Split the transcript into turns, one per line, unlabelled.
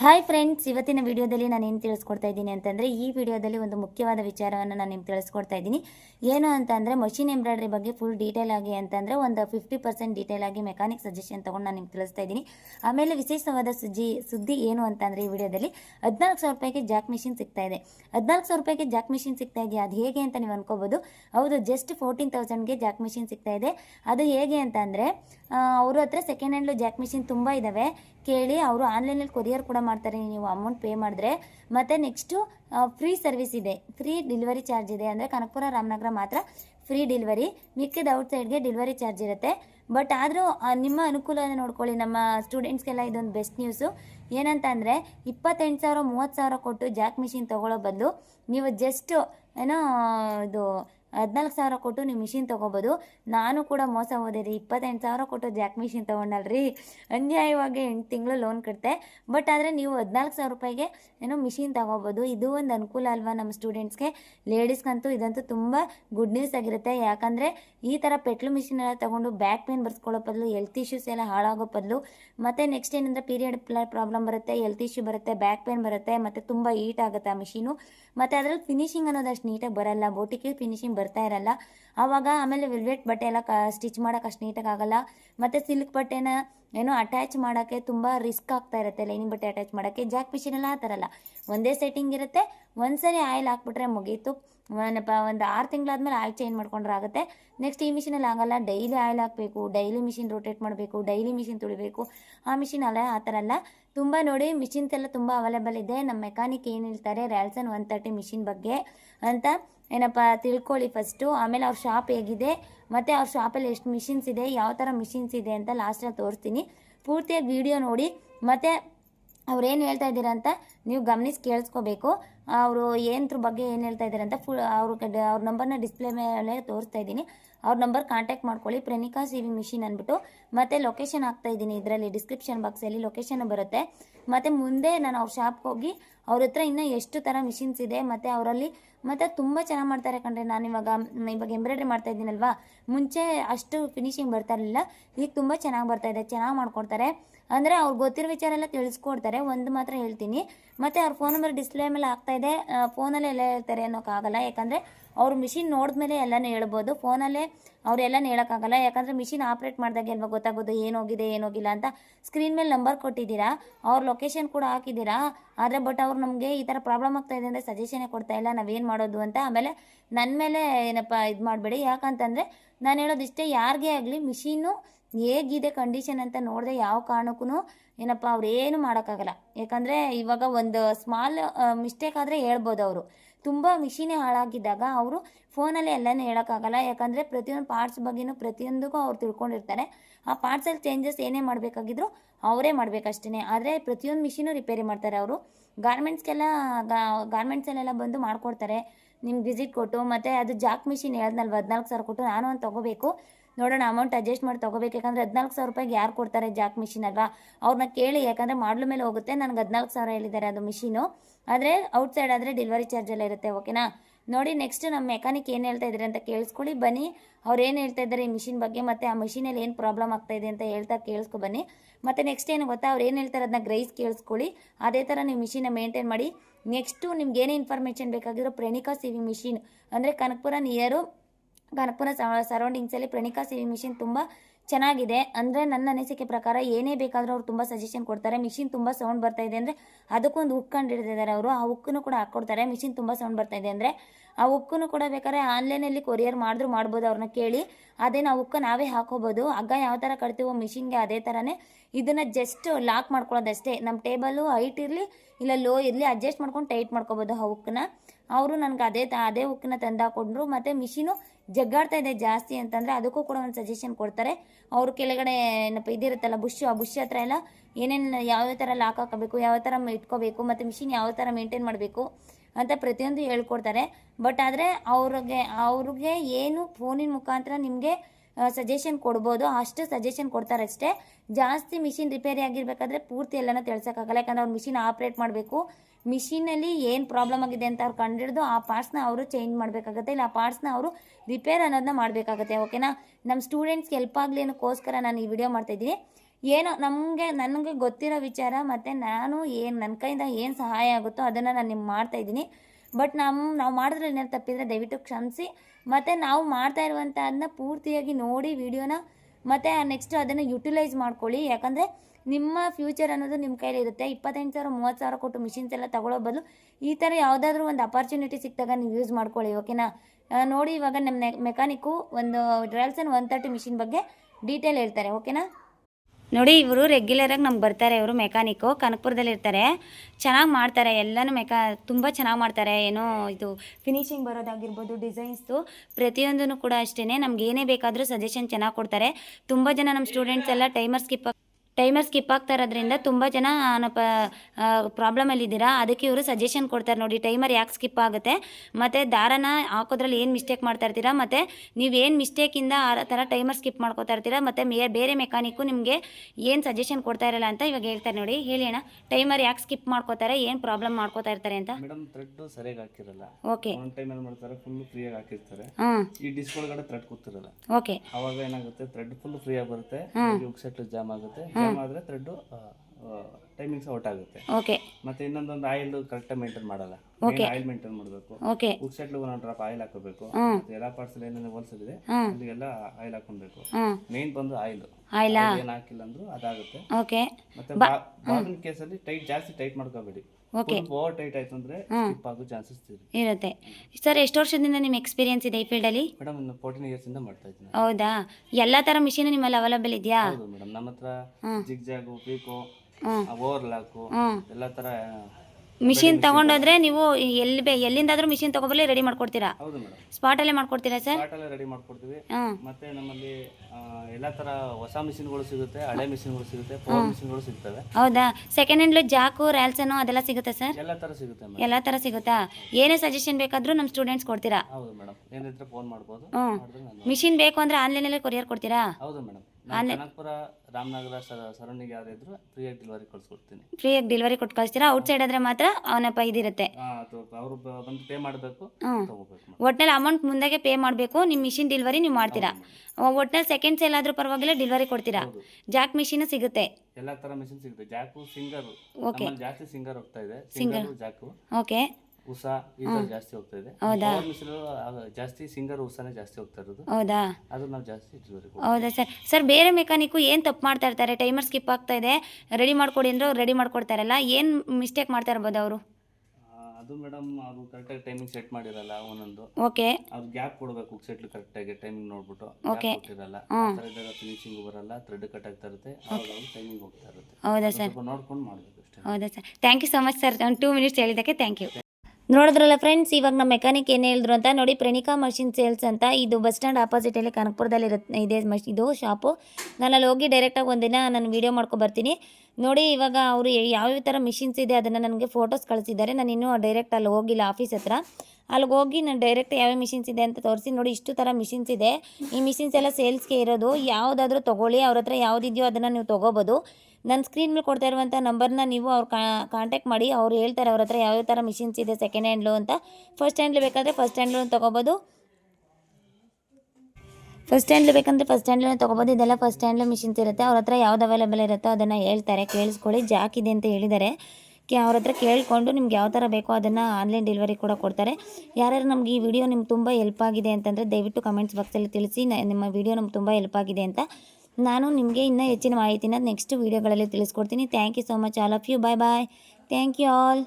Hi friends ಇವತ್ತಿನ ವಿಡಿಯೋದಲ್ಲಿ ನಾನು ಏನು ತಿಳಿಸ್ಕೊಡ್ತಾ ಇದ್ದೀನಿ ಅಂತಂದರೆ, ಈ ವಿಡಿಯೋದಲ್ಲಿ ಒಂದು ಮುಖ್ಯವಾದ ವಿಚಾರವನ್ನು ನಾನು ನಿಮ್ಗೆ ತಿಳಿಸ್ಕೊಡ್ತಾ ಇದ್ದೀನಿ. ಏನು ಅಂತಂದರೆ ಮಷಿನ್ ಎಂಬ್ರಾಯ್ಡ್ರಿ ಬಗ್ಗೆ ಫುಲ್ ಡೀಟೇಲ್ ಆಗಿ ಅಂತಂದರೆ, ಒಂದು ಫಿಫ್ಟಿ ಪರ್ಸೆಂಟ್ ಡೀಟೇಲ್ ಆಗಿ ಮೆಕ್ಯಾನಿಕ್ ಸಜೆಷನ್ ತೊಗೊಂಡು ನಾನು ನಿಮ್ಗೆ ತಿಳಿಸ್ತಾ ಇದ್ದೀನಿ. ಆಮೇಲೆ ವಿಶೇಷವಾದ ಸುಜಿ, ಸುದ್ದಿ ಏನು ಅಂತಂದರೆ ಈ ವಿಡಿಯೋದಲ್ಲಿ, ಹದಿನಾಲ್ಕು ಸಾವಿರ ರೂಪಾಯಿಗೆ ಜಾಕ್ ಮಿಷಿನ್ ಸಿಗ್ತಾ ಇದೆ. ಹದಿನಾಲ್ಕು ಸಾವಿರ ರೂಪಾಯಿಗೆ ಜಾಕ್ ಮಿಷಿನ್ ಸಿಗ್ತಾ ಇದೆಯಾ? ಅದು ಹೇಗೆ ಅಂತ ನೀವು ಅನ್ಕೋಬೋದು. ಹೌದು ಜಸ್ಟ್ ಫೋರ್ಟೀನ್ ತೌಸಂಡ್ಗೆ ಜಾಕ್ ಮಿಷಿನ್ ಸಿಗ್ತಾ ಇದೆ. ಅದು ಹೇಗೆ ಅಂತಂದರೆ ಅವ್ರ ಹತ್ರ ಸೆಕೆಂಡ್ ಹ್ಯಾಂಡ್ಲು ಜಾಕ್ ಮಿಷಿನ್ ತುಂಬ ಇದ್ದಾವೆ ಕೇಳಿ, ಅವರು ಆನ್ಲೈನಲ್ಲಿ ಕೊರಿಯರ್ ಕೂಡ ಮಾಡ್ತಾರೆ, ನೀವು ಅಮೌಂಟ್ ಪೇ ಮಾಡಿದ್ರೆ. ಮತ್ತು ನೆಕ್ಸ್ಟು ಫ್ರೀ ಸರ್ವಿಸ್ ಇದೆ. ಫ್ರೀ ಡೆಲಿವರಿ ಚಾರ್ಜ್ ಇದೆ ಅಂದರೆ ಕನಕಪುರ ರಾಮನಗರ ಮಾತ್ರ ಫ್ರೀ ಡೆಲಿವರಿ ಮಿಕ್ಕಿದ ಔಟ್ ಸೈಡ್ಗೆ ಡೆಲಿವರಿ ಚಾರ್ಜ್ ಇರುತ್ತೆ. ಬಟ್ ಆದರೂ ನಿಮ್ಮ ಅನುಕೂಲ ನೋಡ್ಕೊಳ್ಳಿ. ನಮ್ಮ ಸ್ಟೂಡೆಂಟ್ಸ್ಗೆಲ್ಲ ಇದೊಂದು ಬೆಸ್ಟ್ ನ್ಯೂಸು ಏನಂತ ಅಂದರೆ ಇಪ್ಪತ್ತೆಂಟು ಸಾವಿರ, ಮೂವತ್ತು ಸಾವಿರ ಕೊಟ್ಟು ಜಾಕ್ ಮಿಷಿನ್ ತೊಗೊಳ್ಳೋ ಬದಲು ನೀವು ಜಸ್ಟು ಏನೋ, ಇದು ಹದಿನಾಲ್ಕು ಸಾವಿರ ಕೊಟ್ಟು ನೀವು ಮಿಷಿನ್ ತೊಗೋಬೋದು. ನಾನು ಕೂಡ ಮೋಸ ಹೋದೆ ರೀ ಇಪ್ಪತ್ತೆಂಟು ಸಾವಿರ ಕೊಟ್ಟು ಜಾಕ್ ಮಿಷಿನ್ ತೊಗೊಂಡಲ್ರಿ. ಅನ್ಯಾಯವಾಗಿ ಎಂಟು ತಿಂಗಳು ಲೋನ್ ಕಟ್ತೆ ಬಟ್ ಆದರೆ ನೀವು ಹದಿನಾಲ್ಕು ಸಾವಿರ ರೂಪಾಯಿಗೆ ಏನೋ ಮಿಷಿನ್ ತೊಗೋಬೋದು. ಇದು ಒಂದು ಅನುಕೂಲ ಅಲ್ವಾ ನಮ್ಮ ಸ್ಟೂಡೆಂಟ್ಸ್ಗೆ? ಲೇಡೀಸ್ಗಂತೂ ಇದಂತೂ ತುಂಬ ಗುಡ್ ನ್ಯೂಸ್ ಆಗಿರುತ್ತೆ. ಯಾಕಂದರೆ ಈ ಥರ ಪೆಟ್ಲು ಮಿಷಿನ್ ಎಲ್ಲ ತೊಗೊಂಡು ಬ್ಯಾಕ್ ಪೇನ್ ಬರ್ಸ್ಕೊಳ್ಳೋ ಬದಲು ಹೆಲ್ತ್ ಇಶ್ಯೂಸ್ ಎಲ್ಲ ಹಾಳಾಗೋ ಬದಲು ಮತ್ತು ನೆಕ್ಸ್ಟ್ ಏನಂದರೆ ಪೀರಿಯಡ್ ಪ್ರಾಬ್ಲಮ್ ಬರುತ್ತೆ, ಹೆಲ್ತ್ ಇಶ್ಯೂ ಬರುತ್ತೆ, ಬ್ಯಾಕ್ ಪೇನ್ ಬರುತ್ತೆ, ಮತ್ತು ತುಂಬ ಹೀಟ್ ಆಗುತ್ತೆ ಆ ಮಿಷಿನು. ಮತ್ತು ಅದರಲ್ಲಿ ಫಿನಿಶಿಂಗ್ ಅನ್ನೋದು ಅಷ್ಟು ನೀಟಾಗಿ ಬರಲ್ಲ. ಬೋಟಿಗೆ ಫಿನಿಶಿಂಗ್ ಬರ್ತಾ ಇರಲ್ಲ. ಆವಾಗ ಆಮೇಲೆ ವೆಲ್ವೆಟ್ ಬಟ್ಟೆ ಎಲ್ಲ ಕ ಸ್ಟಿಚ್ ಮಾಡೋಕೆ ಅಷ್ಟು ನೀಟಾಗಿ ಆಗಲ್ಲ. ಮತ್ತು ಸಿಲ್ಕ್ ಬಟ್ಟೆನ ಏನೋ ಅಟ್ಯಾಚ್ ಮಾಡೋಕ್ಕೆ ತುಂಬ ರಿಸ್ಕ್ ಆಗ್ತಾ ಇರುತ್ತೆ ಲೈನಿಂಗ್ ಬಟ್ಟೆ ಅಟ್ಯಾಚ್ ಮಾಡೋಕ್ಕೆ. ಜಾಕ್ ಮಿಷಿನ್ ಎಲ್ಲ ಆ ಥರ ಅಲ್ಲ. ಒಂದೇ ಸೆಟ್ಟಿಂಗ್ ಇರುತ್ತೆ, ಒಂದ್ಸರಿ ಆಯಿಲ್ ಹಾಕ್ಬಿಟ್ರೆ ಮುಗೀತು. ಒಂದು ಆರು ತಿಂಗಳಾದ್ಮೇಲೆ ಆಯಿಲ್ ಚೇಂಜ್ ಮಾಡ್ಕೊಂಡ್ರೆ ಆಗುತ್ತೆ. ನೆಕ್ಸ್ಟ್ ಈ ಮಿಷಿನಲ್ಲಿ ಆಗಲ್ಲ. ಡೈಲಿ ಆಯಿಲ್ ಹಾಕಬೇಕು ಡೈಲಿ ಮಿಷಿನ್ ರೊಟೇಟ್ ಮಾಡಬೇಕು ಡೈಲಿ ಮಿಷಿನ್ ತುಳಿಬೇಕು. ಆ ಮಿಷಿನ್ ಅಲ್ಲ ಆ ಥರ ಅಲ್ಲ. ತುಂಬ ನೋಡಿ ಮಿಷಿನ್ಸ್ ಎಲ್ಲ ತುಂಬ ಅವೈಲೇಬಲ್ ಇದೆ. ನಮ್ಮ ಮೆಕ್ಯಾನಿಕ್ ಏನು ಹೇಳ್ತಾರೆ ರ್ಯಾಲ್ಸನ್ ಒನ್ ತರ್ಟಿ ಮಿಷಿನ್ ಬಗ್ಗೆ ಅಂತ. ಏನಪ್ಪ, ತಿಳ್ಕೊಳ್ಳಿ ಫಸ್ಟು ಆಮೇಲೆ ಅವ್ರ ಶಾಪ್ ಹೇಗಿದೆ, ಮತ್ತು ಅವ್ರ ಶಾಪಲ್ಲಿ ಎಷ್ಟು ಮಿಷಿನ್ಸ್ ಇದೆ, ಯಾವ ಥರ ಮಿಷಿನ್ಸ್ ಇದೆ ಅಂತ ಲಾಸ್ಟಲ್ಲಿ ತೋರಿಸ್ತೀನಿ. ಪೂರ್ತಿಯಾಗಿ ವಿಡಿಯೋ ನೋಡಿ, ಮತ್ತು ಅವ್ರು ಏನು ಹೇಳ್ತಾ ಇದ್ದೀರಂತ ಅಂತ ನೀವು ಗಮನಿಸಿ ಕೇಳಿಸ್ಕೋಬೇಕು. ಅವರು ಏನದ್ರ ಬಗ್ಗೆ ಏನು ಹೇಳ್ತಾ ಇದ್ದಾರೆ ಅಂತ ಫುಲ್ ಅವ್ರ ಅವ್ರ ನಂಬರ್ನ ಡಿಸ್ಪ್ಲೇ ಮೇಲೆ ತೋರಿಸ್ತಾ ಇದ್ದೀನಿ. ಅವ್ರ ನಂಬರ್ ಕಾಂಟ್ಯಾಕ್ಟ್ ಮಾಡ್ಕೊಳ್ಳಿ. ಪ್ರೆನಿಕಾ ಸಿ ವಿ ಮಿಷಿನ್ ಅಂದ್ಬಿಟ್ಟು ಮತ್ತೆ ಲೊಕೇಶನ್ ಹಾಕ್ತಾ ಇದ್ದೀನಿ. ಇದರಲ್ಲಿ ಡಿಸ್ಕ್ರಿಪ್ಷನ್ ಬಾಕ್ಸಲ್ಲಿ ಲೊಕೇಶನ್ ಬರುತ್ತೆ. ಮತ್ತು ಮುಂದೆ ನಾನು ಅವ್ರ ಶಾಪ್ಗೆ ಹೋಗಿ ಅವ್ರ ಹತ್ರ ಇನ್ನೂ ಎಷ್ಟು ಥರ ಮಿಷಿನ್ಸ್ ಇದೆ, ಮತ್ತು ಅವರಲ್ಲಿ ಮತ್ತು ತುಂಬ ಚೆನ್ನಾಗಿ ಮಾಡ್ತಾರೆ ಕಣ್ರಿ. ನಾನು ಇವಾಗ ಇವಾಗ ಎಂಬ್ರಾಯ್ಡ್ರಿ ಮಾಡ್ತಾ ಇದ್ದೀನಲ್ವಾ? ಮುಂಚೆ ಅಷ್ಟು ಫಿನಿಶಿಂಗ್ ಬರ್ತಾ ಇರಲಿಲ್ಲ. ಈಗ ತುಂಬ ಚೆನ್ನಾಗಿ ಬರ್ತಾ ಇದೆ. ಚೆನ್ನಾಗಿ ಮಾಡ್ಕೊಡ್ತಾರೆ. ಅಂದರೆ ಅವ್ರು ಗೊತ್ತಿರೋ ವಿಚಾರ ಎಲ್ಲ ತಿಳಿಸ್ಕೊಡ್ತಾರೆ. ಒಂದು ಮಾತ್ರ ಹೇಳ್ತೀನಿ. ಮತ್ತು ಅವ್ರ ಫೋನ್ ನಂಬರ್ ಡಿಸ್ಪ್ಲೇ ಮೇಲೆ ಆಗ್ತಾ ಇದೆ. ಫೋನಲ್ಲೇ ಎಲ್ಲ ಹೇಳ್ತಾರೆ ಅನ್ನೋಕ್ಕಾಗಲ್ಲ. ಯಾಕಂದರೆ ಅವ್ರು ಮಿಷಿನ್ ನೋಡಿದ್ಮೇಲೆ ಎಲ್ಲನೂ ಹೇಳ್ಬೋದು. ಫೋನಲ್ಲೇ ಅವರೆಲ್ಲನೂ ಹೇಳೋಕ್ಕಾಗಲ್ಲ. ಯಾಕಂದರೆ ಮಿಷಿನ್ ಆಪ್ರೇಟ್ ಮಾಡಿದಾಗ ಅಲ್ವಾ ಗೊತ್ತಾಗೋದು. ಏನೋಗಿದೆ ಏನೋಗಿಲ್ಲ ಅಂತ. ಸ್ಕ್ರೀನ್ ಮೇಲೆ ನಂಬರ್ ಕೊಟ್ಟಿದ್ದೀರಾ? ಅವ್ರ ಲೊಕೇಶನ್ ಕೂಡ ಹಾಕಿದ್ದೀರಾ? ಆದರೆ ಬಟ್ ಅವ್ರು ನಮಗೆ ಈ ಥರ ಪ್ರಾಬ್ಲಮ್ ಆಗ್ತಾ ಇದೆ ಅಂದರೆ ಸಜೆಷನೇ ಕೊಡ್ತಾ ಇಲ್ಲ. ನಾವೇನು ಮಾಡೋದು ಅಂತ. ಆಮೇಲೆ ನನ್ನ ಮೇಲೆ ಏನಪ್ಪ ಇದು ಮಾಡಬೇಡಿ. ಯಾಕಂತಂದರೆ ನಾನು ಹೇಳೋದಿಷ್ಟೇ ಯಾರಿಗೇ ಆಗಲಿ ಮಿಷಿನ್ನು ಹೇಗಿದೆ ಕಂಡೀಷನ್ ಅಂತ ನೋಡಿದೆ ಯಾವ ಕಾರಣಕ್ಕೂ ಏನಪ್ಪ, ಅವ್ರು ಏನು ಮಾಡೋಕ್ಕಾಗಲ್ಲ. ಯಾಕಂದರೆ ಇವಾಗ ಒಂದು ಸ್ಮಾಲ್ ಮಿಸ್ಟೇಕ್ ಆದರೆ ಹೇಳ್ಬೋದು ಅವರು. ತುಂಬ ಮಿಷಿನೇ ಹಾಳಾಗಿದ್ದಾಗ ಅವರು ಫೋನಲ್ಲಿ ಎಲ್ಲನೂ ಹೇಳೋಕ್ಕಾಗಲ್ಲ. ಯಾಕಂದರೆ ಪ್ರತಿಯೊಂದು ಪಾರ್ಟ್ಸ್ ಬಗ್ಗೆಯೂ ಪ್ರತಿಯೊಂದಕ್ಕೂ ಅವ್ರು ತಿಳ್ಕೊಂಡಿರ್ತಾರೆ. ಆ ಪಾರ್ಟ್ಸಲ್ಲಿ ಚೇಂಜಸ್ ಏನೇ ಮಾಡಬೇಕಾಗಿದ್ರು ಅವರೇ ಮಾಡಬೇಕಷ್ಟೇ ಆದರೆ ಪ್ರತಿಯೊಂದು ಮಿಷಿನು ರಿಪೇರಿ ಮಾಡ್ತಾರೆ ಅವರು. ಗಾರ್ಮೆಂಟ್ಸ್ಗೆಲ್ಲ ಗಾರ್ಮೆಂಟ್ಸಲ್ಲೆಲ್ಲ ಬಂದು ಮಾಡಿಕೊಡ್ತಾರೆ. ನಿಮ್ಗೆ ವಿಸಿಟ್ ಕೊಟ್ಟು, ಮತ್ತು ಅದು ಜಾಕ್ ಮಿಷಿನ್ ಹೇಳ್ದಲ್ವ ಹದಿನಾಲ್ಕು ಸಾವಿರ ಕೊಟ್ಟು ನಾನು ಒಂದು ತೊಗೋಬೇಕು. ನೋಡೋಣ ಅಮೌಂಟ್ ಅಡ್ಜಸ್ಟ್ ಮಾಡಿ ತೊಗೋಬೇಕು. ಯಾಕಂದರೆ ಹದಿನಾಲ್ಕು ಸಾವಿರ ರೂಪಾಯಿಗೆ ಯಾರು ಕೊಡ್ತಾರೆ ಜಾಕ್ ಮಿಷಿನ್ ಅಲ್ವಾ? ಅವ್ರನ್ನ ಕೇಳಿ, ಯಾಕಂದರೆ ಮಾಡ್ಲು ಮೇಲೆ ಹೋಗುತ್ತೆ. ನನಗೆ ಹದಿನಾಲ್ಕು ಸಾವಿರ ಹೇಳಿದ್ದಾರೆ ಅದು ಮಿಷಿನು ಆದರೆ ಔಟ್ಸೈಡ್ ಆದರೆ ಡೆಲಿವರಿ ಚಾರ್ಜ್ ಎಲ್ಲ ಇರುತ್ತೆ ಓಕೆನಾ ನೋಡಿ ನೆಕ್ಸ್ಟ್ ನಮ್ಮ ಮೆಕ್ಯಾನಿಕ್ ಏನು ಹೇಳ್ತಾ ಇದ್ದಾರೆ ಅಂತ ಕೇಳಿಸ್ಕೊಳ್ಳಿ. ಬನ್ನಿ, ಅವ್ರು ಏನು ಹೇಳ್ತಾ ಇದ್ದಾರೆ ಈ ಮಿಷಿನ್ ಬಗ್ಗೆ, ಮತ್ತು ಆ ಮಿಷಿನಲ್ಲಿ ಏನು ಪ್ರಾಬ್ಲಮ್ ಆಗ್ತಾ ಇದೆ ಅಂತ ಹೇಳ್ತಾ ಕೇಳಿಸ್ಕೊ ಬನ್ನಿ. ಮತ್ತು ನೆಕ್ಸ್ಟ್ ಏನು ಗೊತ್ತಾ? ಅವ್ರು ಏನು ಹೇಳ್ತಾರೆ ಅದನ್ನ ಗ್ರೈಸ್ ಕೇಳಿಸ್ಕೊಳ್ಳಿ. ಅದೇ ಥರ ನೀವು ಮಿಷಿನ ಮೇಂಟೈನ್ ಮಾಡಿ. ನೆಕ್ಸ್ಟು ನಿಮ್ಗೆ ಏನೇ ಇನ್ಫಾರ್ಮೇಷನ್ ಬೇಕಾಗಿರೋ ಪ್ರೆಣಿಕಾ ಸಿ ವಿ ಮಿಷಿನ್ ಅಂದರೆ ಕನಕಪುರ ನಿಯರು ಕನಕಪುರ ಸರೌಂಡಿಂಗ್ಸಲ್ಲಿ ಪ್ರಣಿಕಾ ಸಿವಿ ಮಿಷಿನ್ ತುಂಬ ಚೆನ್ನಾಗಿದೆ. ಅಂದರೆ ನನ್ನ ಅನಿಸಿಕೆ ಪ್ರಕಾರ ಏನೇ ಬೇಕಾದರೂ ಅವ್ರು ತುಂಬ ಸಜೆಷನ್ ಕೊಡ್ತಾರೆ. ಮಿಷಿನ್ ತುಂಬ ಸೌಂಡ್ ಬರ್ತಾ ಇದೆ ಅಂದರೆ ಅದಕ್ಕೊಂದು ಹುಕ್ ಕಂಡು ಹಿಡಿದಿದ್ದಾರೆ ಅವರು. ಆ ಹುಕ್ಕನ್ನು ಕೂಡ ಹಾಕ್ಕೊಡ್ತಾರೆ. ಮಿಷಿನ್ ತುಂಬ ಸೌಂಡ್ ಬರ್ತಾ ಇದೆ ಅಂದರೆ ಆ ಹುಕ್ಕನ್ನು ಕೂಡ ಬೇಕಾದ್ರೆ ಆನ್ಲೈನಲ್ಲಿ ಕೊರಿಯರ್ ಮಾಡಿದ್ರು ಮಾಡ್ಬೋದು ಅವ್ರನ್ನ ಕೇಳಿ. ಅದೇ ನಾವು ಹುಕ್ಕ ನಾವೇ ಹಾಕೋಬೋದು ಹಗ್ಗ ಯಾವ ಥರ ಕಟ್ತೀವೋ ಮಿಷಿನ್ಗೆ ಅದೇ ಥರನೇ ಇದನ್ನು ಜಸ್ಟ್ ಲಾಕ್ ಮಾಡ್ಕೊಳ್ಳೋದಷ್ಟೇ. ನಮ್ಮ ಟೇಬಲು ಹೈಟ್ ಇರಲಿ ಇಲ್ಲ ಲೋ ಇರಲಿ ಅಡ್ಜಸ್ಟ್ ಮಾಡ್ಕೊಂಡು ಟೈಟ್ ಮಾಡ್ಕೋಬೋದು ಆ ಹುಕ್ಕನ್ನ ಅವರು ನನಗೆ ಅದೇ ಅದೇ ಹುಕ್ಕನ್ನ ತಂದು ಹಾಕೊಂಡ್ರು. ಮತ್ತು ಮಿಷಿನು ಜಗ್ಗಾಡ್ತಾ ಇದೆ ಜಾಸ್ತಿ ಅಂತಂದರೆ ಅದಕ್ಕೂ ಕೂಡ ಒಂದು ಸಜೆಷನ್ ಕೊಡ್ತಾರೆ. ಅವರು ಕೆಳಗಡೆ ಏನಪ್ಪ ಇದಿರುತ್ತಲ್ಲ ಬುಷ್ ಆ ಬುಷ್ ಹತ್ರ ಎಲ್ಲ ಏನೇನು ಯಾವ ಥರ ಲಾಕ್ ಹಾಕಬೇಕು, ಯಾವ ಥರ ಇಟ್ಕೋಬೇಕು, ಮತ್ತು ಮಿಷಿನ್ ಯಾವ ಥರ ಮೇಂಟೈನ್ ಮಾಡಬೇಕು ಅಂತ ಪ್ರತಿಯೊಂದು ಹೇಳ್ಕೊಡ್ತಾರೆ. ಬಟ್ ಆದರೆ ಅವ್ರಿಗೆ ಅವ್ರಿಗೆ ಏನು ಫೋನಿನ ಮುಖಾಂತರ ನಿಮಗೆ ಸಜೆಷನ್ ಕೊಡ್ಬೋದು, ಅಷ್ಟು ಸಜೆಷನ್ ಕೊಡ್ತಾರೆ ಅಷ್ಟೇ. ಜಾಸ್ತಿ ಮಿಷಿನ್ ರಿಪೇರಿ ಆಗಿರ್ಬೇಕಾದ್ರೆ ಪೂರ್ತಿ ಎಲ್ಲನೂ ತಿಳ್ಸೋಕ್ಕಾಗಲ್ಲ. ಯಾಕಂದ್ರೆ ಅವ್ರು ಮಿಷಿನ್ ಆಪ್ರೇಟ್ ಮಾಡಬೇಕು. ಮಿಷಿನಲ್ಲಿ ಏನು ಪ್ರಾಬ್ಲಮ್ ಆಗಿದೆ ಅಂತ ಅವ್ರು ಕಂಡುಹಿಡಿದು ಆ ಪಾರ್ಟ್ಸ್ನ ಅವರು ಚೇಂಜ್ ಮಾಡಬೇಕಾಗತ್ತೆ. ಇಲ್ಲ, ಆ ಪಾರ್ಟ್ಸ್ನ ಅವರು ರಿಪೇರ್ ಅನ್ನೋದನ್ನ ಮಾಡಬೇಕಾಗತ್ತೆ. ಓಕೆನಾ ನಮ್ಮ ಸ್ಟೂಡೆಂಟ್ಸ್ಗೆ ಹೆಲ್ಪ್ ಆಗಲಿ ಅನ್ನೋಕ್ಕೋಸ್ಕರ ನಾನು ಈ ವಿಡಿಯೋ ಮಾಡ್ತಾಯಿದ್ದೀನಿ ಏನೋ ನಮಗೆ, ನನಗೆ ಗೊತ್ತಿರೋ ವಿಚಾರ ಮತ್ತು ನಾನು ಏನು ನನ್ನ ಕೈಯಿಂದ ಏನು ಸಹಾಯ ಆಗುತ್ತೋ ಅದನ್ನು ನಾನು ನಿಮ್ಗೆ ಮಾಡ್ತಾಯಿದ್ದೀನಿ ಬಟ್ ನಮ್ಮ ನಾವು ಮಾಡಿದ್ರೆ ಏನಾರು ತಪ್ಪಿದರೆ ದಯವಿಟ್ಟು ಕ್ಷಮಿಸಿ. ಮತ್ತು ನಾವು ಮಾಡ್ತಾ ಇರುವಂಥದ್ದನ್ನ ಪೂರ್ತಿಯಾಗಿ ನೋಡಿ ವಿಡಿಯೋನ ಮತ್ತು ನೆಕ್ಸ್ಟ್ ಅದನ್ನು ಯುಟಿಲೈಸ್ ಮಾಡ್ಕೊಳ್ಳಿ. ಯಾಕಂದರೆ ನಿಮ್ಮ ಫ್ಯೂಚರ್ ಅನ್ನೋದು ನಿಮ್ಮ ಕೈಲಿ ಇರುತ್ತೆ. ಇಪ್ಪತ್ತೆಂಟು ಸಾವಿರ, ಮೂವತ್ತು ಸಾವಿರ ಕೊಟ್ಟು ಮಿಷಿನ್ಸ್ ಎಲ್ಲ ತಗೊಳ್ಳೋ ಬದಲು ಈ ಥರ ಯಾವುದಾದ್ರೂ ಒಂದು ಅಪರ್ಚುನಿಟಿ ಸಿಕ್ಕಿದಾಗ ನೀವು ಯೂಸ್ ಮಾಡ್ಕೊಳ್ಳಿ ಓಕೆನಾ ನೋಡಿ ಇವಾಗ ನಮ್ಮ ಮೆಕ್ಯಾನಿಕ್ಕು ಒಂದು ಡ್ರೈಲ್ಸನ್ ಒನ್ ತರ್ಟಿ ಮಿಷಿನ್ ಬಗ್ಗೆ ಡೀಟೇಲ್ ಹೇಳ್ತಾರೆ ಓಕೆನಾ ನೋಡಿ, ಇವರು ರೆಗ್ಯುಲರಾಗಿ ನಮ್ಗೆ ಬರ್ತಾರೆ, ಇವರು ಮೆಕ್ಯಾನಿಕ್ಕು ಕನಕಪುರದಲ್ಲಿ ಇರ್ತಾರೆ. ಚೆನ್ನಾಗಿ ಮಾಡ್ತಾರೆ, ಎಲ್ಲನೂ ಮೆಕಾ ತುಂಬ ಚೆನ್ನಾಗಿ ಮಾಡ್ತಾರೆ. ಏನೋ ಇದು ಫಿನಿಶಿಂಗ್ ಬರೋದಾಗಿರ್ಬೋದು ಡಿಸೈನ್ಸ್ದು ಪ್ರತಿಯೊಂದೂ ಕೂಡ ಅಷ್ಟೇ ನಮ್ಗೆ ಏನೇ ಬೇಕಾದರೂ ಸಜೆಷನ್ ಚೆನ್ನಾಗಿ ಕೊಡ್ತಾರೆ. ತುಂಬ ಜನ ನಮ್ಮ ಸ್ಟೂಡೆಂಟ್ಸ್ ಎಲ್ಲ ಟೈಮರ್ ಸ್ಕಿಪ್ ಟೈಮರ್ ಸ್ಕಿಪ್ ಆಗ್ತಾ ಇರೋದ್ರಿಂದ ತುಂಬ ಜನ ಪ ಪ್ರಾಬ್ಲಮಲ್ಲಿದ್ದೀರಾ ಅದಕ್ಕೆ ಇವರು ಸಜೆಷನ್ ಕೊಡ್ತಾರೆ ನೋಡಿ ಟೈಮರ್ ಯಾಕೆ ಸ್ಕಿಪ್ ಆಗುತ್ತೆ? ಮತ್ತು ದಾರನ ಹಾಕೋದ್ರಲ್ಲಿ ಏನು ಮಿಸ್ಟೇಕ್ ಮಾಡ್ತಾ ಇರ್ತೀರಾ? ಮತ್ತು ನೀವೇನು ಮಿಸ್ಟೇಕಿಂದ ಆ ಥರ ಟೈಮರ್ ಸ್ಕಿಪ್ ಮಾಡ್ಕೋತಾ ಇರ್ತೀರಾ? ಮತ್ತು ಮೇ ಬೇರೆ ಮೆಕ್ಯಾನಿಕ್ಕು ನಿಮಗೆ ಏನು ಸಜೆಷನ್ ಕೊಡ್ತಾ ಇರಲ್ಲ ಅಂತ ಇವಾಗ ಹೇಳ್ತಾರೆ ನೋಡಿ ಹೇಳಿ ಅಣ್ಣ. ಟೈಮರ್ ಯಾಕೆ ಸ್ಕಿಪ್ ಮಾಡ್ಕೋತಾರೆ? ಏನು ಪ್ರಾಬ್ಲಮ್ ಮಾಡ್ಕೋತಾ ಇರ್ತಾರೆ ಅಂತ?
ಮೇಡಮ್ ಥ್ರೆಡ್ ಸರಿಯಾಗಿ ಹಾಕಿರಲ್ಲ.
ಓಕೆ.
ಒಂದ್ ಟೈಮ್ ಅಲ್ಲಿ ಮಾಡ್ತಾರೆ? ಫುಲ್ ಫ್ರೀಯಾಗಿ ಹಾಕಿರ್ತಾರೆ.
ಹಾಂ.
ಈ ಡಿಸ್ಕ್ ಒಳಗಡೆ ಥ್ರೆಡ್ ಕೂತಿರಲ್ಲ.
ಓಕೆ.
ಅವಾಗ ಏನಾಗುತ್ತೆ? ಥ್ರೆಡ್ ಫುಲ್ ಫ್ರೀ ಆಗಿ ಬರುತ್ತೆ. ಸೆಟ್ ಜಾಮ್ ಆಗುತ್ತೆ. ಜಾಮ್ ಆದ್ರೆ ಥ್ರೆಡ್ ಟೈಮಿಂಗ್ಸ್ ಔಟ್ ಆಗುತ್ತೆ.
ಓಕೆ
ಮತ್ತೆ ಇನ್ನೊಂದೊಂದು ಆಯಿಲ್ ಕರೆಕ್ಟಾಗಿ ಮೇಂಟೈನ್ ಮಾಡಲ್ಲ. ಆಯಿಲ್ ಮೇಂಟೈನ್ ಮಾಡಬೇಕು.
ಓಕೆ
ಉಕ್ಸೆಟ್ಲು ಒಂದೊಂದು ಡ್ರಾಪ್ ಆಯಿಲ್ ಹಾಕಬೇಕು ಎಲ್ಲ ಪಾರ್ಟ್ಸ್ ಏನೇನು
ಹ್ಮ್.
ಅಲ್ಲಿಗೆಲ್ಲ ಆಯಿಲ್ ಹಾಕೊಬೇಕು ಮೇನ್ ಬಂದು ಆಯಿಲ್
ಆಯಿಲ್
ಏನು ಹಾಕಿಲ್ಲ ಅಂದ್ರು ಅದಾಗುತ್ತೆ.
ಓಕೆ
ಮತ್ತೆ ಬಾಗಿನ ಕೇಸಲ್ಲಿ ಟೈಟ್ ಜಾಸ್ತಿ ಟೈಟ್ ಮಾಡ್ಕೋಬೇಡಿ.
ಓಕೆ
ಓವರ್ ಟೈಟ್ ಆಯ್ತು ಅಂದ್ರೆ ಸ್ಕಿಪ್ ಆಗೋ ಚಾನ್ಸಸ್ ಇದೆ.
ಇರುತ್ತೆ. ಸರ್ ಎಷ್ಟು ವರ್ಷದಿಂದ ನಿಮ್ಮ ಎಕ್ಸ್ಪೀರಿಯನ್ಸ್ ಇದೆ ಈ ಫೀಲ್ಡಲ್ಲಿ
ಮೇಡಮ್ ಇನ್ನು ಫೋರ್ಟೀನ್ ಇಯರ್ಸ್ ಇಂದ ಮಾಡ್ತಾ ಇದ್ದೀನಿ.
ಹೌದಾ? ಎಲ್ಲಾ ತರ ಮಷೀನ್ ನಿಮ್ಮಲ್ಲಿ ಅವೈಲೇಬಲ್ ಇದೆಯಾ?
ಹೌದು ಮೇಡಮ್ ನಮ್ಮ ಹತ್ರ ಜಿಗ್ ಜಾಗು ಪೀಕೋ. ಓವರ್ ಲಾಕು
ಹ್ಮ್.
ತರ
ಮಿಷಿನ್ ತಗೊಂಡೋದ್ರೆ ನೀವು ಎಲ್ಲಿ ಬೇ ಎಲ್ಲಿಂದಾದ್ರೂ ಮಿಷಿನ್ ತಗೊಬರ್ಲಿ ರೆಡಿ ಮಾಡ್ಕೊಡ್ತೀರಾ?
ಹೌದು ಮೇಡಮ್.
ಸ್ಪಾಟಲ್ಲೇ ಮಾಡ್ಕೊಡ್ತೀರಾ ಸರ್
ಸ್ಪಾಟಲ್ಲೇ ರೆಡಿ ಮಾಡ್ಕೊಡ್ತೀವಿ.
ಹಾಂ.
ಮತ್ತೆ ನಮ್ಮಲ್ಲಿ ಆ, ಎಲ್ಲ ತರ ಹೊಸ ಮಿಷಿನ್ಗಳು ಸಿಗುತ್ತೆ ಹಳೆ ಮಿಷಿನ್ಗಳು ಸಿಗುತ್ತೆ ಪವರ್ ಮಿಷಿನ್ಗಳು ಸಿಗ್ತವೆ.
ಹೌದಾ? ಸೆಕೆಂಡ್ ಹ್ಯಾಂಡ್ಲು ಜಾಕು ರ್ಯಾಲ್ಸನು ಅದೆಲ್ಲ ಸಿಗುತ್ತಾ ಸರ್
ಎಲ್ಲ ತರ ಸಿಗುತ್ತೆ ಮೇಡಮ್.
ಎಲ್ಲ ಥರ ಸಿಗುತ್ತಾ? ಏನೇ ಸಜೆಷನ್ ಬೇಕಾದರೂ ನಮ್ಮ ಸ್ಟೂಡೆಂಟ್ಸ್ ಕೊಡ್ತೀರಾ?
ಹೌದು ಮೇಡಮ್. ಏನಿದ್ರೆ ಫೋನ್ ಮಾಡ್ಬೋದು.
ಹ್ಮ್.
ಮಾಡಿದ್ರೆ ನಾನು
ಮಿಷಿನ್ ಬೇಕು ಅಂದರೆ ಆನ್ಲೈನಲ್ಲೇ ಕೊರಿಯರ್ ಕೊಡ್ತೀರಾ?
ಹೌದು ಮೇಡಮ್. ನಾನು ಕನಕಪುರ ರಾಮನಗರ ಸರೌಂಡಿಂಗ್ ಯಾವ್ದು ಇದ್ರು ಫ್ರೀಯಾಗಿ ಡೆಲಿವರಿ ಕಳ್ಸ್ಕೊಡ್ತೀನಿ
ಫ್ರೀಯಾಗಿ ಡೆಲಿವರಿ ಕೊಟ್ಟು ಕಳಿಸ್ತೀರಾ ಔಟ್ಸೈಡ್ ಆದ್ರೆ ಮಾತ್ರ ಅವನಪ್ಪ ಇದಿರುತ್ತೆ.
ಅವರು ಬಂದು ಪೇ ಮಾಡಬೇಕು
ಒಟ್ನಲ್ಲಿ ಅಮೌಂಟ್ ಮುಂದಾಗೆ ಪೇ ಮಾಡಬೇಕು ನಿಮ್ಮ ಮಿಷಿನ್ ಡೆಲಿವರಿ ನೀವು ಮಾಡ್ತೀರಾ? ಒಟ್ನಲ್ಲಿ ಸೆಕೆಂಡ್ಸ್ ಎಲ್ಲಾದರೂ ಪರವಾಗಿಲ್ಲ ಡೆಲಿವರಿ ಕೊಡ್ತೀರಾ? ಜಾಕ್ ಮಿಷಿನ್ ಸಿಗುತ್ತೆ.
ಎಲ್ಲ ತರ ಮಿಷಿನ್ ಸಿಗುತ್ತೆ. ಜಾಕು ಸಿಂಗರ್ ಓಕೆ ಜಾಸ್ತಿ ಸಿಂಗರ್ ಹೋಗ್ತಾ ಇದೆ. ಸಿಂಗರ್ ಜಾಕು
ಓಕೆ
ಉಷಾ ಈ ತರ ಜಾಸ್ತಿ ಹೋಗ್ತಾ ಇದೆ.
ಹೌದಾ?
ಪವರ್ ಮಿಷಿನ್ ಜಾಸ್ತಿ ಸಿಂಗರ್ ಉಷಾನೇ ಜಾಸ್ತಿ ಹೋಗ್ತಾ ಇರೋದು.
ಹೌದಾ?
ಅದು ನಾವು ಜಾಸ್ತಿ ಡೆಲಿವರಿ
ಹೌದಾ ಸರ್? ಸರ್ ಬೇರೆ ಮೆಕ್ಯಾನಿಕ್ಕು ಏನು ತಪ್ಪು ಮಾಡ್ತಾ ಇರ್ತಾರೆ? ಟೈಮರ್ ಸ್ಕಿಪ್ ಆಗ್ತಾ ಇದೆ. ರೆಡಿ ಮಾಡ್ಕೊಡಿ ಅಂದ್ರೆ ರೆಡಿ ಮಾಡ್ಕೊಡ್ತಾರಲ್ಲ. ಏನು ಮಿಸ್ಟೇಕ್ ಮಾಡ್ತಾ ಇರ್ಬೋದು ಅವರು?
ಅದು ಮೇಡಮ್ ಅವರು ಕರೆಕ್ಟಾಗಿ ಟೈಮಿಂಗ್ ಸೆಟ್ ಮಾಡಿರಲ್ಲ ಒಂದೊಂದು
ಓಕೆ.
ಅದು ಗ್ಯಾಪ್ ಕೊಡಬೇಕು ಸೆಟ್ಲ್ ಕರೆಕ್ಟಾಗಿ ಟೈಮಿಂಗ್ ನೋಡ್ಬಿಟ್ಟು.
ಓಕೆ.
ಗ್ಯಾಪ್ ಕೊಟ್ಟಿರಲ್ಲ. ಆ ಥರ ಇದ್ದಾಗ ಫಿನಿಶಿಂಗ್ ಬರಲ್ಲ ಥ್ರೆಡ್ ಕಟ್ ಆಗ್ತಾ ಇರುತ್ತೆ. ಟೈಮಿಂಗ್ ಹೋಗ್ತಾ ಇರುತ್ತೆ.
ಹೌದಾ
ಅದು
ಸರ್?
ಸ್ವಲ್ಪ ನೋಡ್ಕೊಂಡು ಮಾಡಬೇಕು ಅಷ್ಟೇ.
ಹೌದಾ sir? Thank you so much sir ಒಂದು ಟೂ ಮಿನಿಟ್ಸ್ ಹೇಳಿದ್ದಕ್ಕೆ ಥ್ಯಾಂಕ್ ಯು ನೋಡಿದ್ರಲ್ಲ ಫ್ರೆಂಡ್ಸ್ ಇವಾಗ ನಮ್ಮ ಮೆಕ್ಯಾನಿಕ್ ಏನು ಹೇಳಿದ್ರು ಅಂತ ನೋಡಿ, ಪ್ರಣಿಕಾ ಮಷಿನ್ ಸೇಲ್ಸ್ ಅಂತ ಇದು ಬಸ್ ಸ್ಟ್ಯಾಂಡ್ ಆಪೋಸಿಟಲ್ಲಿ ಕನಕಪುರದಲ್ಲಿ ಇರುತ್ತೆ ಇದೆ ಮಷ್ ಇದು ಶಾಪು ನಾನು ಅಲ್ಲಿ ಹೋಗಿ ಡೈರೆಕ್ಟಾಗಿ ಒಂದಿನ ನಾನು ವೀಡಿಯೋ ಬರ್ತೀನಿ. ನೋಡಿ, ಇವಾಗ ಅವರು ಯಾವ್ಯಾವ ಥರ ಮಿಷಿನ್ಸ್ ಇದೆ ಅದನ್ನು ನನಗೆ ಫೋಟೋಸ್ ಕಳಿಸಿದ್ದಾರೆ. ನಾನು ಇನ್ನೂ ಡೈರೆಕ್ಟ್ ಅಲ್ಲಿ ಹೋಗಿಲ್ಲ ಆಫೀಸ್ ಹತ್ರ. ಅಲ್ಲಿಗೆ ಹೋಗಿ ನಾನು ಡೈರೆಕ್ಟ್ ಯಾವ್ಯಾವ ಮಿಷಿನ್ಸ್ ಇದೆ ಅಂತ ತೋರಿಸಿ ನೋಡಿ, ಇಷ್ಟು ಥರ ಮಿಷಿನ್ಸ್ ಇದೆ. ಈ ಮಿಷಿನ್ಸ್ ಎಲ್ಲ ಸೇಲ್ಸ್ಗೆ ಇರೋದು, ಯಾವುದಾದ್ರೂ ತೊಗೊಳ್ಳಿ, ಅವ್ರ ಹತ್ರ ಯಾವುದಿದೆಯೋ ಅದನ್ನು ನೀವು ತೊಗೋಬೋದು. ನನ್ನ ಸ್ಕ್ರೀನ್ ಮೇಲೆ ಕೊಡ್ತಾ ಇರುವಂಥ ನಂಬರ್ನ ನೀವು ಅವ್ರು ಕಾಂಟ್ಯಾಕ್ಟ್ ಮಾಡಿ, ಅವ್ರು ಹೇಳ್ತಾರೆ ಅವ್ರ ಹತ್ರ ಯಾವ್ಯಾವ ಥರ ಮಿಷಿನ್ಸ್ ಇದೆ ಸೆಕೆಂಡ್ ಹ್ಯಾಂಡ್ ಲೋ ಅಂತ. ಫಸ್ಟ್ ಹ್ಯಾಂಡ್ಲು ಬೇಕಾದರೆ ಫಸ್ಟ್ ಹ್ಯಾಂಡ್ ಲೋನ್ ತೊಗೋಬೋದು. ಫಸ್ಟ್ ಹ್ಯಾಂಡ್ಲು ಬೇಕಂದರೆ ಫಸ್ಟ್ ಹ್ಯಾಂಡ್ಲೇ ತೊಗೋಬೋದು. ಇದೆಲ್ಲ ಫಸ್ಟ್ ಹ್ಯಾಂಡ್ಲು ಮಿಷಿನ್ಸ್ ಇರುತ್ತೆ. ಅವ್ರ ಹತ್ರ ಯಾವ್ದು ಅವೈಲೇಬಲ್ ಇರುತ್ತೋ ಅದನ್ನು ಹೇಳ್ತಾರೆ. ಕೇಳಿಸ್ಕೊಳ್ಳಿ. ಜಾಕ್ ಇದೆ ಅಂತ ಹೇಳಿದ್ದಾರೆ. ಕೆ, ಅವ್ರ ಹತ್ರ ಕೇಳಿಕೊಂಡು ನಿಮ್ಗೆ ಯಾವ ಥರ ಬೇಕೋ ಅದನ್ನು ಆನ್ಲೈನ್ ಡೆಲಿವರಿ ಕೂಡ ಕೊಡ್ತಾರೆ. ಯಾರ್ಯಾರು ನಮ್ಗೆ ಈ ವಿಡಿಯೋ ನಿಮ್ಗೆ ತುಂಬ ಹೆಲ್ಪ್ ಆಗಿದೆ ಅಂತಂದರೆ ದಯವಿಟ್ಟು ಕಮೆಂಟ್ಸ್ ಬಾಕ್ಸಲ್ಲಿ ತಿಳಿಸಿ. ನಿಮ್ಮ ವಿಡಿಯೋ ನಮ್ಗೆ ತುಂಬ ಹೆಲ್ಪ್ ಆಗಿದೆ ಅಂತ ನಾನು ನಿಮಗೆ ಇನ್ನೂ ಹೆಚ್ಚಿನ ಮಾಹಿತಿನ ನೆಕ್ಸ್ಟ್ ವೀಡಿಯೋಗಳಲ್ಲಿ ತಿಳಿಸ್ಕೊಡ್ತೀನಿ. Thank you so much all of you bye bye thank you all